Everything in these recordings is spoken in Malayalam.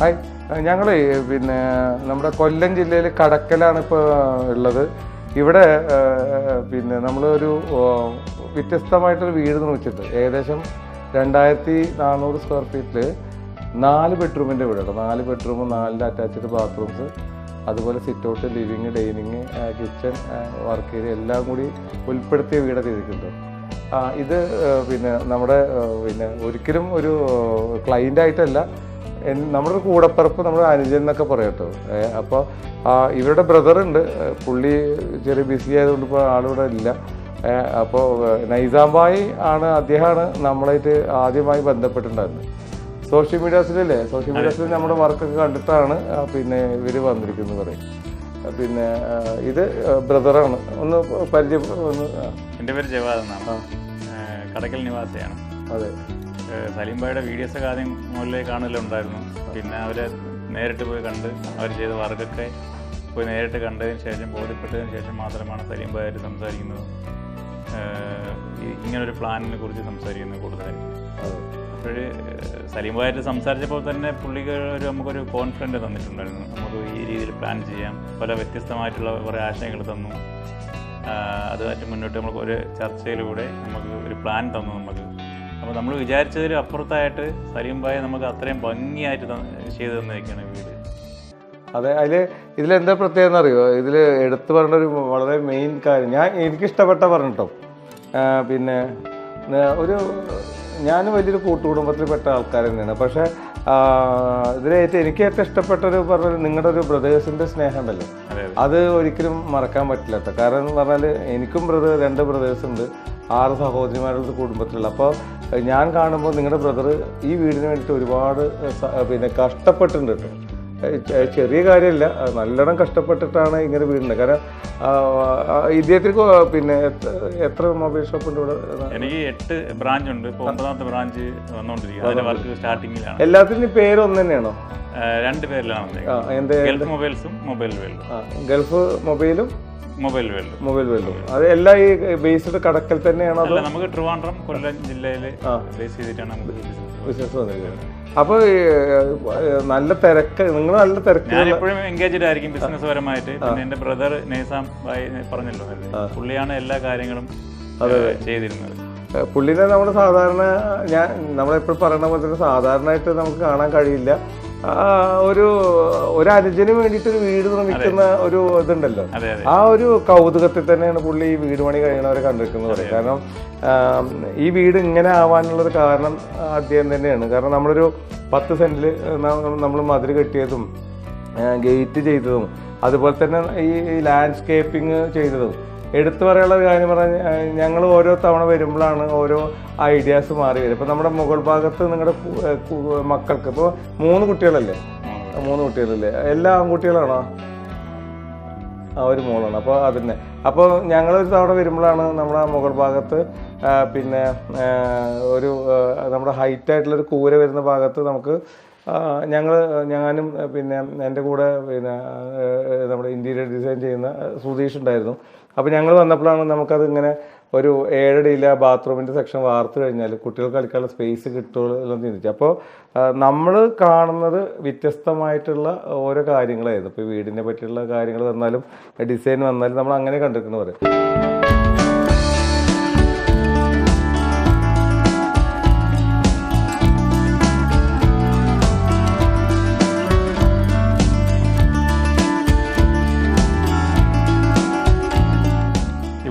ഹായ് ഞങ്ങൾ പിന്നെ നമ്മുടെ കൊല്ലം ജില്ലയിൽ കടക്കലാണ് ഇപ്പോൾ ഉള്ളത്. ഇവിടെ പിന്നെ നമ്മളൊരു വ്യത്യസ്തമായിട്ടൊരു വീട് നിർമ്മിച്ചിട്ട് ഏകദേശം രണ്ടായിരത്തി നാനൂറ് സ്ക്വയർ ഫീറ്റിൽ നാല് ബെഡ്റൂമിന്റെ വീടാണ്. നാല് ബെഡ്റൂമും നാലിന്റെ അറ്റാച്ച്ഡ് ബാത്റൂംസ് അതുപോലെ sit out living dining kitchen work area എല്ലാം കൂടി ഉൾപ്പെടുത്തിയ വീടൊക്കെ ഇരിക്കുന്നത് ഇത് പിന്നെ നമ്മുടെ പിന്നെ ഒരിക്കലും ഒരു ക്ലൈന്റ് ആയിട്ടല്ല നമ്മുടെ ഒരു കൂടപ്പിറപ്പ് നമ്മുടെ അനുജൻ എന്നൊക്കെ പറയാം കേട്ടോ. അപ്പോൾ ഇവരുടെ ബ്രദറുണ്ട് പുള്ളി ചെറിയ ബിസി ആയതുകൊണ്ട് ഇപ്പോൾ ആളിവിടെ ഇല്ല. അപ്പോൾ നൈസാംബായി ആണ് അദ്ദേഹമാണ് നമ്മളായിട്ട് ആദ്യമായി ബന്ധപ്പെട്ടിട്ടുണ്ടായിരുന്നത്. സോഷ്യൽ മീഡിയാസിലല്ലേ? സോഷ്യൽ മീഡിയാസിൽ നമ്മുടെ വർക്കൊക്കെ കണ്ടിട്ടാണ് പിന്നെ ഇവർ വന്നിരിക്കുന്നത് പറയും. പിന്നെ ഇത് ബ്രദറാണ് ഒന്ന് പരിചയം ഒന്ന് എന്റെ പേര് ജവാദ് എന്നാണ്. കടക്കൽ നിവാസിയാണ്. അതെ. സലീംബായുടെ വീഡിയോസൊക്കെ ആദ്യം മുകളിലേക്ക് കാണലുണ്ടായിരുന്നു. പിന്നെ അവരെ നേരിട്ട് പോയി കണ്ട് അവർ ചെയ്ത വർക്കൊക്കെ പോയി നേരിട്ട് കണ്ടതിന് ശേഷം ബോധ്യപ്പെട്ടതിന് ശേഷം മാത്രമാണ് സലീംബായ സംസാരിക്കുന്നത്. ഇങ്ങനൊരു പ്ലാനിനെ കുറിച്ച് സംസാരിക്കുന്നത് കൂടുതലായി. അപ്പോഴ് അപ്പോൾ സലീംബായിട്ട് സംസാരിച്ചപ്പോൾ തന്നെ പുള്ളിക്ക് ഒരു നമുക്കൊരു കോൺഫിഡന്റ് തന്നിട്ടുണ്ടായിരുന്നു. നമുക്ക് ഈ രീതിയിൽ പ്ലാൻ ചെയ്യാം. പല വ്യത്യസ്തമായിട്ടുള്ള കുറേ ആശയങ്ങൾ തന്നു. അതുമായിട്ട് മുന്നോട്ട് നമുക്ക് ഒരു ചർച്ചയിലൂടെ നമുക്ക് ഒരു പ്ലാൻ തന്നു നമുക്ക്. അപ്പോൾ നമ്മൾ വിചാരിച്ചതിൽ അപ്പുറത്തായിട്ട് സലീം ഭായ നമുക്ക് അത്രയും ഭംഗിയായിട്ട് ചെയ്തു തന്നിരിക്കുകയാണ് വീട്. അതെ അതിൽ ഇതിലെന്താ പ്രത്യേകത എന്നറിയോ? ഇതിൽ എടുത്തു പറഞ്ഞ ഒരു വളരെ മെയിൻ കാര്യം. ഞാൻ എനിക്കിഷ്ടപ്പെട്ട പറഞ്ഞിട്ടോ? പിന്നെ ഒരു ഞാൻ വലിയൊരു കൂട്ടുകുടുംബത്തിൽ പെട്ട ആൾക്കാർ തന്നെയാണ്. പക്ഷേ ഇതിലേറ്റ് എനിക്ക് ഏറ്റവും ഇഷ്ടപ്പെട്ടൊരു പറഞ്ഞ നിങ്ങളുടെ ഒരു ബ്രദേഴ്സിന്റെ സ്നേഹം ഉണ്ടല്ലോ അതെ. ഒരിക്കലും മറക്കാൻ പറ്റില്ല കാരണം എന്ന് പറഞ്ഞാൽ എനിക്കും ബ്രദർ രണ്ട് ബ്രദേഴ്സ് ഉണ്ട്. ആറ് സഹോദരിമാരുടെ കുടുംബത്തിലുള്ള. അപ്പോൾ ഞാൻ കാണുമ്പോൾ നിങ്ങളുടെ ബ്രദർ ഈ വീടിന് വേണ്ടിയിട്ട് ഒരുപാട് പിന്നെ കഷ്ടപ്പെട്ടിട്ടുണ്ട് കേട്ടോ ചെറിയ കാര്യമല്ല നല്ലോണം കഷ്ടപ്പെട്ടിട്ടാണ് ഇങ്ങനെ വീടുണ്ട്. കാരണം ഇദ്ദേഹത്തിന് പിന്നെ എത്ര- മൊബൈൽ ഷോപ്പ് ഉണ്ട് ഇവിടെ? എനിക്ക് എട്ട് ബ്രാഞ്ച് ഉണ്ട്. ഇപ്പോൾ ഒമ്പതാമത്തെ ബ്രാഞ്ച് വന്നുകൊണ്ടിരിക്കുന്നത് സ്റ്റാർട്ടിങ്ങിലാണ് എല്ലാത്തിനും പേര് ഒന്ന് തന്നെയാണോ? രണ്ട് പേരിലാണ്. ഗൾഫ് മൊബൈൽസും മൊബൈൽ ഗൾഫ് മൊബൈലും മൊബൈൽ വേൾഡ്. Mobile world. അത് എല്ലാം ഈ ബേസ്ഡ് കടക്കൽ തന്നെയാണ് അതോ? നമുക്ക് ട്രിവാൻഡ്രം കൊല്ലം ജില്ലയിൽ ബേസ് ചെയ്തിട്ടാണ് നമുക്ക് ബിസിനസ് വന്നിരിക്കുന്നത്. അപ്പോൾ നല്ല തിരക്ക് നിങ്ങൾ നല്ല തിരക്ക് ഞാൻ എപ്പോഴും എൻഗേജ്ഡ് ആയിരിക്കും ബിസിനസ് പരമായിട്ട് പിന്നെ എന്റെ ബ്രദർ നേസാം ഭായി പറഞ്ഞല്ലോ. പുള്ളിയാണ് എല്ലാ കാര്യങ്ങളും ചെയ്തിരുന്നത്. പുള്ളിനെ നമ്മൾ സാധാരണ ഞാൻ നമ്മളെപ്പോഴും പറയുന്ന പോലെ തന്നെ സാധാരണയായിട്ട് നമുക്ക് കാണാൻ കഴിയില്ല. ഒരു ഒരു അനുജന് വേണ്ടിയിട്ട് ഒരു വീട് നിർമ്മിക്കുന്ന ഒരു ഇതുണ്ടല്ലോ. ആ ഒരു കൗതുകത്തിൽ തന്നെയാണ് പുള്ളി ഈ വീട് പണി കഴിയണവരെ കണ്ടിരിക്കുന്നത്. പറയും കാരണം ഈ വീട് ഇങ്ങനെ ആവാനുള്ളൊരു കാരണം അദ്ദേഹം തന്നെയാണ്. കാരണം നമ്മളൊരു പത്ത് സെന്റിൽ നമ്മൾ മതിൽ കെട്ടിയതും ഗേറ്റ് ചെയ്തതും അതുപോലെ തന്നെ ഈ ലാൻഡ്സ്കേപ്പിംഗ് ചെയ്തതും എടുത്തു പറയാനുള്ള ഒരു കാര്യം പറഞ്ഞാൽ ഞങ്ങൾ ഓരോ തവണ വരുമ്പോഴാണ് ഓരോ ഐഡിയാസ് മാറി വരും ഇപ്പം നമ്മുടെ മുകൾ ഭാഗത്ത് നിങ്ങളുടെ മക്കൾക്ക് ഇപ്പോൾ മൂന്ന് കുട്ടികളല്ലേ? മൂന്ന്. കുട്ടികളല്ലേ? എല്ലാ ആൺകുട്ടികളാണോ? ആ ഒരു മോളാണ്. അപ്പോൾ അതിനെ. അപ്പോൾ ഞങ്ങളൊരു തവണ വരുമ്പോഴാണ് നമ്മുടെ മുകൾ ഭാഗത്ത് പിന്നെ ഒരു നമ്മുടെ ഹൈറ്റ് ആയിട്ടുള്ളൊരു കൂര വരുന്ന ഭാഗത്ത് നമുക്ക് ഞങ്ങൾ ഞാനും പിന്നെ എന്റെ കൂടെ പിന്നെ നമ്മുടെ ഇന്റീരിയർ ഡിസൈൻ ചെയ്യുന്ന സുധീഷ് ഉണ്ടായിരുന്നു. അപ്പോൾ ഞങ്ങൾ വന്നപ്പോഴാണ് നമുക്കത് ഇങ്ങനെ ഒരു ഏഴടിയില്ല ബാത്റൂമിന്റെ സെക്ഷൻ വാർത്ത് കഴിഞ്ഞാൽ കുട്ടികൾക്ക് കളിക്കാനുള്ള സ്പേസ് കിട്ടുമല്ലോ എന്ന് ചിന്തിച്ചു. അപ്പോൾ നമ്മൾ കാണുന്നത് വ്യത്യസ്തമായിട്ടുള്ള ഓരോ കാര്യങ്ങളായിരുന്നു. ഇപ്പോൾ വീടിനെ പറ്റിയുള്ള കാര്യങ്ങൾ വന്നാലും ഡിസൈൻ വന്നാലും നമ്മൾ അങ്ങനെ കണ്ടിരിക്കുന്നു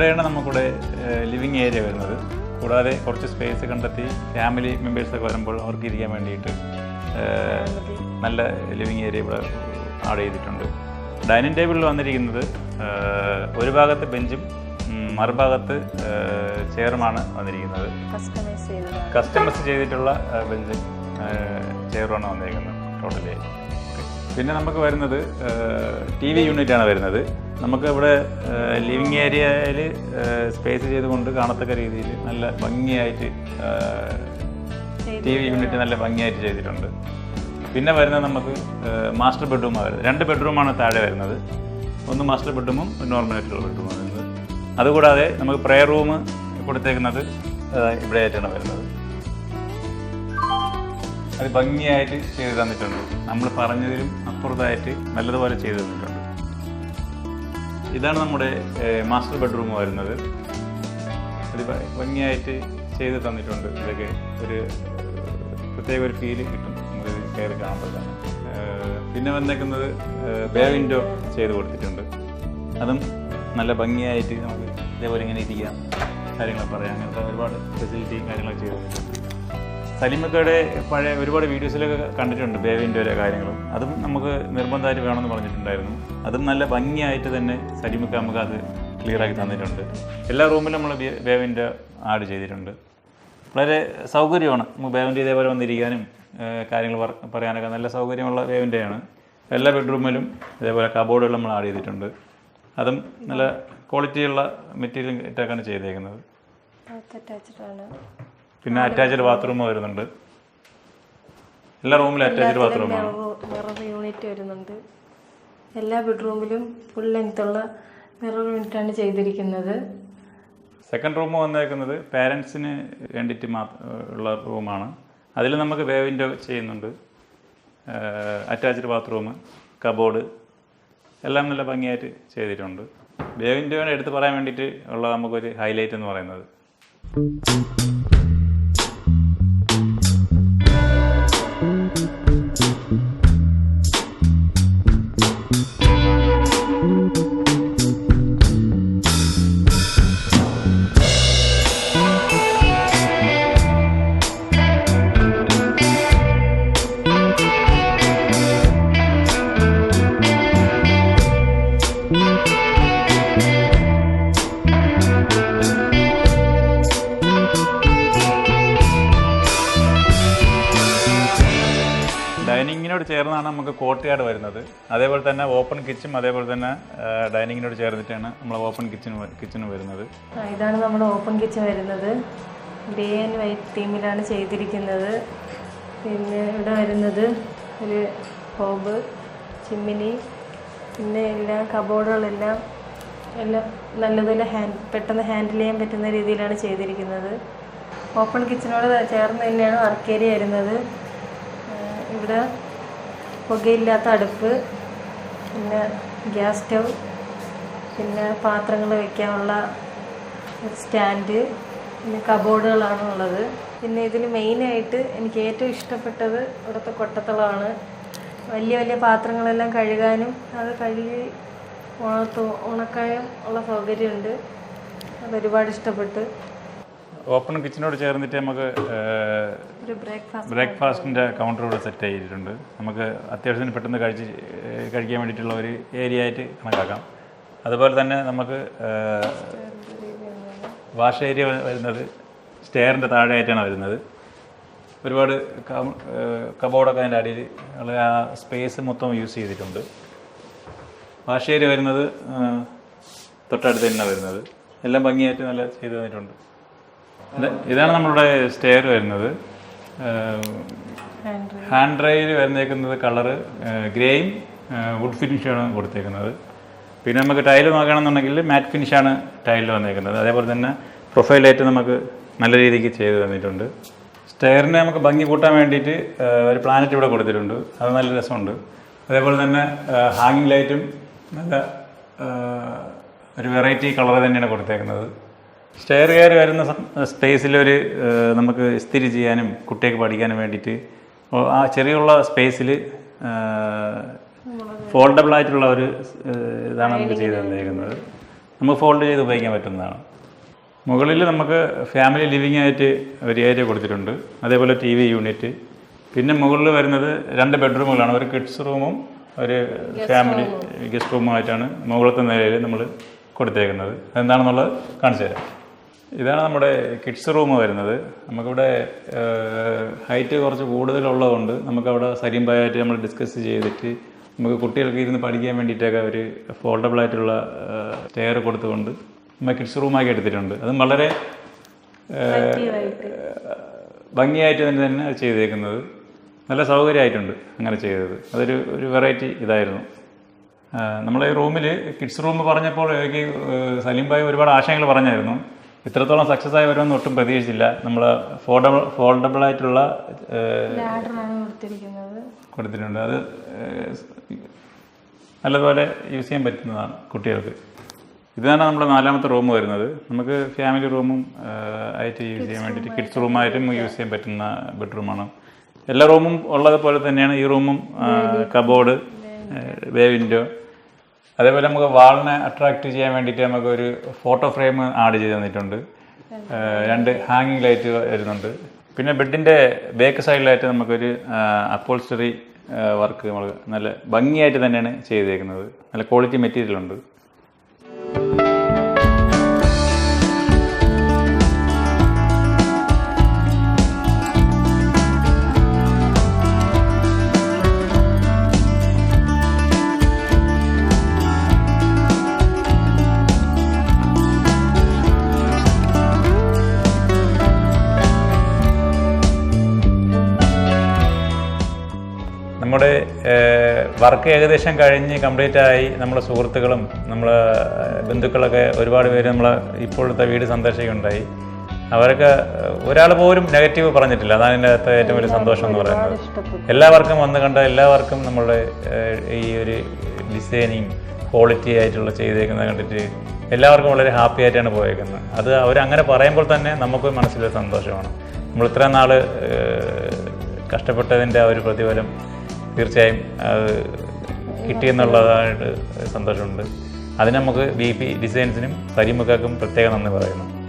ഇവിടെയാണ് നമുക്കിവിടെ ലിവിങ് ഏരിയ വരുന്നത്. കൂടാതെ കുറച്ച് സ്പേസ് കണ്ടെത്തി ഫാമിലി മെമ്പേഴ്സൊക്കെ വരുമ്പോൾ അവർക്ക് ഇരിക്കാൻ വേണ്ടിയിട്ട് നല്ല ലിവിങ് ഏരിയ ഇവിടെ ആഡ് ചെയ്തിട്ടുണ്ട്. ഡൈനിങ് ടേബിളിൽ വന്നിരിക്കുന്നത് ഒരു ഭാഗത്ത് ബെഞ്ചും മറുഭാഗത്ത് ചെയറുമാണ് വന്നിരിക്കുന്നത്. കസ്റ്റമൈസ് ചെയ്തിട്ടുള്ള ബെഞ്ചും ചെയറുമാണ് വന്നിരിക്കുന്നത് ടോട്ടലി പിന്നെ നമുക്ക് വരുന്നത് ടി വി യൂണിറ്റാണ് ആണ് വരുന്നത്. നമുക്ക് ഇവിടെ ലിവിങ് ഏരിയയിൽ സ്പേസ് ചെയ്തുകൊണ്ട് കാണത്തക്ക രീതിയിൽ നല്ല ഭംഗിയായിട്ട് ടി വി യൂണിറ്റ് നല്ല ഭംഗിയായിട്ട് ചെയ്തിട്ടുണ്ട്. പിന്നെ വരുന്നത് നമുക്ക് മാസ്റ്റർ ബെഡ്റൂമാണ് വരുന്നത്. രണ്ട് ബെഡ്റൂമാണ് താഴെ വരുന്നത്. ഒന്ന് മാസ്റ്റർ ബെഡ്റൂമും നോർമൽ ആയിട്ടുള്ള ബെഡ്റൂമാണ് വരുന്നത്. അതുകൂടാതെ നമുക്ക് പ്രേയർ റൂം കൊടുത്തേക്കുന്നത് ഇവിടെ ആയിട്ടാണ് വരുന്നത്. അത് ഭംഗിയായിട്ട് ചെയ്തു തന്നിട്ടുണ്ട്. നമ്മൾ പറഞ്ഞതിലും അപ്പുറത്തായിട്ട് നല്ലതുപോലെ ചെയ്തു തന്നിട്ടുണ്ട്. ഇതാണ് നമ്മുടെ മാസ്റ്റർ ബെഡ്റൂം വരുന്നത്. അത് ഭംഗിയായിട്ട് ചെയ്ത് തന്നിട്ടുണ്ട്. ഇതൊക്കെ ഒരു പ്രത്യേക ഒരു ഫീൽ കിട്ടും. നമുക്ക് കയറി കാണുമ്പോൾ തന്നെ പിന്നെ വന്നേക്കുന്നത് ബേ വിൻഡോ ചെയ്ത് കൊടുത്തിട്ടുണ്ട്. അതും നല്ല ഭംഗിയായിട്ട് നമുക്ക് ഇതേപോലെ ഇങ്ങനെ ഇരിക്കാം. കാര്യങ്ങൾ പറയാം. അങ്ങനത്തെ ഒരുപാട് ഫെസിലിറ്റിയും കാര്യങ്ങളൊക്കെ ചെയ്ത് സലിമക്കയുടെ പഴയ ഒരുപാട് വീഡിയോസിലൊക്കെ കണ്ടിട്ടുണ്ട് ബേവിന്റെ ഓരോ കാര്യങ്ങളും. അതും നമുക്ക് നിർബന്ധമായിട്ട് വേണമെന്ന് പറഞ്ഞിട്ടുണ്ടായിരുന്നു. അതും നല്ല ഭംഗിയായിട്ട് തന്നെ സലിമക്ക നമുക്ക് അത് ക്ലിയർ ആക്കി തന്നിട്ടുണ്ട്. എല്ലാ റൂമിലും നമ്മൾ ബേവിന്റെ ആഡ് ചെയ്തിട്ടുണ്ട്. വളരെ സൗകര്യമാണ്. ബേവിന്റെ ഇതേപോലെ വന്നിരിക്കാനും കാര്യങ്ങൾ പറയാനൊക്കെ നല്ല സൗകര്യമുള്ള ബേവിന്റെയാണ് എല്ലാ ബെഡ്റൂമിലും ഇതേപോലെ കബോർഡുകൾ നമ്മൾ ആഡ് ചെയ്തിട്ടുണ്ട്. അതും നല്ല ക്വാളിറ്റിയുള്ള മെറ്റീരിയൽ ഇട്ടൊക്കെയാണ് ചെയ്തേക്കുന്നത്. പിന്നെ അറ്റാച്ച്ഡ് ബാത്റൂം വരുന്നുണ്ട്. എല്ലാ റൂമിലും അറ്റാച്ച്ഡ് ബാത്റൂമാണ് മിറർ യൂണിറ്റ് വരുന്നുണ്ട്. എല്ലാ ബെഡ്റൂമിലും ഫുൾ ലെങ്ത് ഉള്ള മിറർ യൂണിറ്റ് ആണ് ചെയ്തിരിക്കുന്നത്. സെക്കൻഡ് റൂം വന്നേക്കുന്നത് പാരൻസിന് വേണ്ടിയിട്ട് മാത്രം ഉള്ള റൂമാണ് അതിൽ നമുക്ക് വിൻഡോ ചെയ്യുന്നുണ്ട്. അറ്റാച്ച്ഡ് ബാത്റൂം കബോർഡ് എല്ലാം നല്ല ഭംഗിയായിട്ട് ചെയ്തിട്ടുണ്ട്. വിൻഡോനെ എടുത്ത് പറയാൻ വേണ്ടിയിട്ട് ഉള്ള നമുക്കൊരു ഹൈലൈറ്റ് എന്ന് പറയുന്നത്. ഡൈനിങ്ങിനോട് ചേർന്നാണ് നമുക്ക് കോർട്ട്യാർഡ് വരുന്നത്. അതേപോലെ തന്നെ ഓപ്പൺ കിച്ചൺ അതേപോലെ തന്നെ ഡൈനിങ്ങിനോട് ചേർന്നിട്ടാണ് നമ്മൾ ഓപ്പൺ കിച്ചൺ കിച്ചൺ വരുന്നത്. ഇതാണ് നമ്മുടെ ഓപ്പൺ കിച്ചൺ വരുന്നത്. ഗ്രേ ആൻഡ് വൈറ്റ് തീമിലാണ് ചെയ്തിരിക്കുന്നത്. പിന്നെ ഇവിടെ വരുന്നത് ഒരു ഹോബ് ചിമ്മിനി പിന്നെ എല്ലാ കബോർഡുകളെല്ലാം എല്ലാം നല്ലതുപോലെ ഹാൻഡ് പെട്ടെന്ന് ഹാൻഡിൽ ചെയ്യാൻ പറ്റുന്ന രീതിയിലാണ് ചെയ്തിരിക്കുന്നത്. ഓപ്പൺ കിച്ചനോട് ചേർന്ന് തന്നെയാണ് വർക്ക് ഏരിയ വരുന്നത്. ഇവിടെ പുകയില്ലാത്ത അടുപ്പ് പിന്നെ ഗ്യാസ് സ്റ്റൗ പിന്നെ പാത്രങ്ങൾ വയ്ക്കാനുള്ള സ്റ്റാൻഡ് പിന്നെ കബോർഡുകളാണുള്ളത് പിന്നെ ഇതിൽ മെയിനായിട്ട് എനിക്ക് ഏറ്റവും ഇഷ്ടപ്പെട്ടത് ഇവിടുത്തെ കൊട്ടത്തളമാണ്. വലിയ വലിയ പാത്രങ്ങളെല്ലാം കഴുകാനും അത് കഴുകി ഉണക്കാനും ഉള്ള സൗകര്യമുണ്ട്. അത് ഒരുപാട് ഇഷ്ടപ്പെട്ട്. ഓപ്പൺ കിച്ചനോട് ചേർന്നിട്ട് നമുക്ക് ബ്രേക്ക്ഫാസ്റ്റിന്റെ കൗണ്ടർ ഇവിടെ സെറ്റ് ചെയ്തിട്ടുണ്ട്. നമുക്ക് അത്യാവശ്യത്തിന് പെട്ടെന്ന് കഴിച്ച് കഴിക്കാൻ വേണ്ടിയിട്ടുള്ള ഒരു ഏരിയ ആയിട്ട് കണക്കാക്കാം. അതുപോലെ തന്നെ നമുക്ക് വാഷ് ഏരിയ വരുന്നത്. സ്റ്റെയറിന്റെ താഴെയായിട്ടാണ് വരുന്നത്. ഒരുപാട് കബോർഡൊക്കെ അതിന്റെ അടിയിൽ ആ സ്പേസ് മൊത്തം യൂസ് ചെയ്തിട്ടുണ്ട്. വാഷേരി വരുന്നത് തൊട്ടടുത്ത് തന്നെ വരുന്നത്. എല്ലാം ഭംഗിയായിട്ട് നല്ല ചെയ്തു തന്നിട്ടുണ്ട്. ഇതാണ് നമ്മളുടെ സ്റ്റെയർ വരുന്നത്. ഹാൻഡ് ഹാൻഡ് ഡ്രൈവിൽ വരുന്നേക്കുന്നത് കളറ് ഗ്രേയും വുഡ് ഫിനിഷാണ് കൊടുത്തേക്കുന്നത്. പിന്നെ നമുക്ക് ടൈൽ നോക്കുകയാണെന്നുണ്ടെങ്കിൽ മാറ്റ് ഫിനിഷാണ് ടൈലിൽ വന്നേക്കുന്നത്. അതേപോലെ തന്നെ പ്രൊഫൈലായിട്ട് നമുക്ക് നല്ല രീതിക്ക് ചെയ്ത് തന്നിട്ടുണ്ട്. സ്റ്റെയറിനെ നമുക്ക് ഭംഗി കൂട്ടാൻ വേണ്ടിയിട്ട് ഒരു പ്ലാനറ്റ് ഇവിടെ കൊടുത്തിട്ടുണ്ട്. അത് നല്ല രസമുണ്ട്. അതേപോലെ തന്നെ ഹാങ്ങിങ് ലൈറ്റും നല്ല ഒരു വെറൈറ്റി കളർ തന്നെയാണ് കൊടുത്തേക്കുന്നത്. സ്റ്റെയർ കയറി വരുന്ന സ്പേസിലൊരു നമുക്ക് ഇസ്തിരി ചെയ്യാനും കുട്ടിയൊക്കെ പഠിക്കാനും വേണ്ടിയിട്ട് ആ ചെറിയുള്ള സ്പേസിൽ ഫോൾഡബിൾ ആയിട്ടുള്ള ഒരു ഇതാണ് നമുക്ക് ചെയ്ത് തന്നിരിക്കുന്നത് നമുക്ക് ഫോൾഡ് ചെയ്ത് ഉപയോഗിക്കാൻ പറ്റുന്നതാണ്. മുകളിൽ നമുക്ക് ഫാമിലി ലിവിങ് ആയിട്ട് ഒരു ഏരിയ കൊടുത്തിട്ടുണ്ട്. അതേപോലെ ടി വി യൂണിറ്റ് പിന്നെ മുകളിൽ വരുന്നത് രണ്ട് ബെഡ്റൂമുകളാണ് ഒരു കിഡ്സ് റൂമും ഒരു ഫാമിലി ഗസ്റ്റ് റൂമുമായിട്ടാണ് മുകളിലത്തെ നിലയിൽ നമ്മൾ കൊടുത്തേക്കുന്നത്. എന്താണെന്നുള്ളത് കാണിച്ചു തരാം. ഇതാണ് നമ്മുടെ കിഡ്സ് റൂം വരുന്നത്. നമുക്കിവിടെ ഹൈറ്റ് കുറച്ച് കൂടുതലുള്ളതുകൊണ്ട് നമുക്കവിടെ സരിമ്പായിട്ട് നമ്മൾ ഡിസ്കസ് ചെയ്തിട്ട് നമുക്ക് കുട്ടികൾക്ക് ഇരുന്ന് പഠിക്കാൻ വേണ്ടിയിട്ടൊക്കെ ഒരു ഫോൾഡബിൾ ആയിട്ടുള്ള സ്റ്റെയർ കൊടുത്തുകൊണ്ട് കിഡ്സ് റൂമാക്കി എടുത്തിട്ടുണ്ട്. അതും വളരെ ഭംഗിയായിട്ട്. തന്നെ തന്നെ അത് ചെയ്തേക്കുന്നത്. നല്ല സൗകര്യമായിട്ടുണ്ട് അങ്ങനെ ചെയ്തത്. അതൊരു ഒരു വെറൈറ്റി ഇതായിരുന്നു. നമ്മളെ ഈ റൂമിൽ കിഡ്സ് റൂം പറഞ്ഞപ്പോൾ എനിക്ക് സലീം ഭായി ഒരുപാട് ആശയങ്ങൾ പറഞ്ഞായിരുന്നു. ഇത്രത്തോളം സക്സസ് ആയി വരുമെന്ന് ഒട്ടും പ്രതീക്ഷിച്ചില്ല. നമ്മൾ ഫോൾഡബിൾ ഫോൾഡബിൾ ആയിട്ടുള്ള കൊടുത്തിട്ടുണ്ട്. അത് നല്ലപോലെ നല്ലതുപോലെ യൂസ് ചെയ്യാൻ പറ്റുന്നതാണ് കുട്ടികൾക്ക്. ഇതാണ് നമ്മുടെ നാലാമത്തെ റൂം വരുന്നത്. നമുക്ക് ഫാമിലി റൂമും ആയിട്ട് യൂസ് ചെയ്യാൻ വേണ്ടിയിട്ട് കിഡ്സ് റൂമായിട്ടും യൂസ് ചെയ്യാൻ പറ്റുന്ന ബെഡ്റൂമാണ്. എല്ലാ റൂമും ഉള്ളതുപോലെ തന്നെയാണ് ഈ റൂമും കബോർഡ് വേ വിൻഡോ. അതേപോലെ നമുക്ക് വാളിനെ അട്രാക്ട് ചെയ്യാൻ വേണ്ടിയിട്ട് നമുക്ക് ഒരു ഫോട്ടോ ഫ്രെയിം ആഡ് ചെയ്ത് തന്നിട്ടുണ്ട്. രണ്ട് ഹാങ്ങിങ് ലൈറ്റ് വരുന്നുണ്ട്. പിന്നെ ബെഡിന്റെ ബേക്ക് സൈഡിലായിട്ട് നമുക്കൊരു അപ്പോൾസ്റ്ററി വർക്ക് നമ്മൾ നല്ല ഭംഗിയായിട്ട് തന്നെയാണ് ചെയ്തേക്കുന്നത്. നല്ല ക്വാളിറ്റി മെറ്റീരിയൽ ഉണ്ട്. വർക്ക് ഏകദേശം കഴിഞ്ഞ് കംപ്ലീറ്റ് ആയി. നമ്മളെ സുഹൃത്തുക്കളും നമ്മളെ ബന്ധുക്കളൊക്കെ ഒരുപാട് പേര് നമ്മളെ ഇപ്പോഴത്തെ വീട് സന്ദർശിക്കുകയുണ്ടായി. അവരൊക്കെ ഒരാൾ പോലും നെഗറ്റീവ് പറഞ്ഞിട്ടില്ല. അതാണ് എന്റെ അകത്ത് ഏറ്റവും വലിയ സന്തോഷം എന്ന് പറയുന്നത്. എല്ലാവർക്കും വന്ന് കണ്ട എല്ലാവർക്കും നമ്മുടെ ഈ ഒരു ഡിസൈനിങ് ക്വാളിറ്റി ആയിട്ടുള്ള ചെയ്തേക്കുന്നത് കണ്ടിട്ട് എല്ലാവർക്കും വളരെ ഹാപ്പി ആയിട്ടാണ് പോയേക്കുന്നത്. അത് അവരങ്ങനെ പറയുമ്പോൾ തന്നെ നമുക്ക് മനസ്സിലൊരു സന്തോഷമാണ്. നമ്മൾ ഇത്രയും നാൾ കഷ്ടപ്പെട്ടതിന്റെ ആ ഒരു പ്രതിഫലം തീർച്ചയായും അത് കിട്ടിയെന്നുള്ളതായിട്ട് സന്തോഷമുണ്ട്. അതിന് നമുക്ക് ബി പി ഡിസൈൻസിനും കരിമുക്കാക്കും പ്രത്യേകം നന്ദി പറയുന്നു.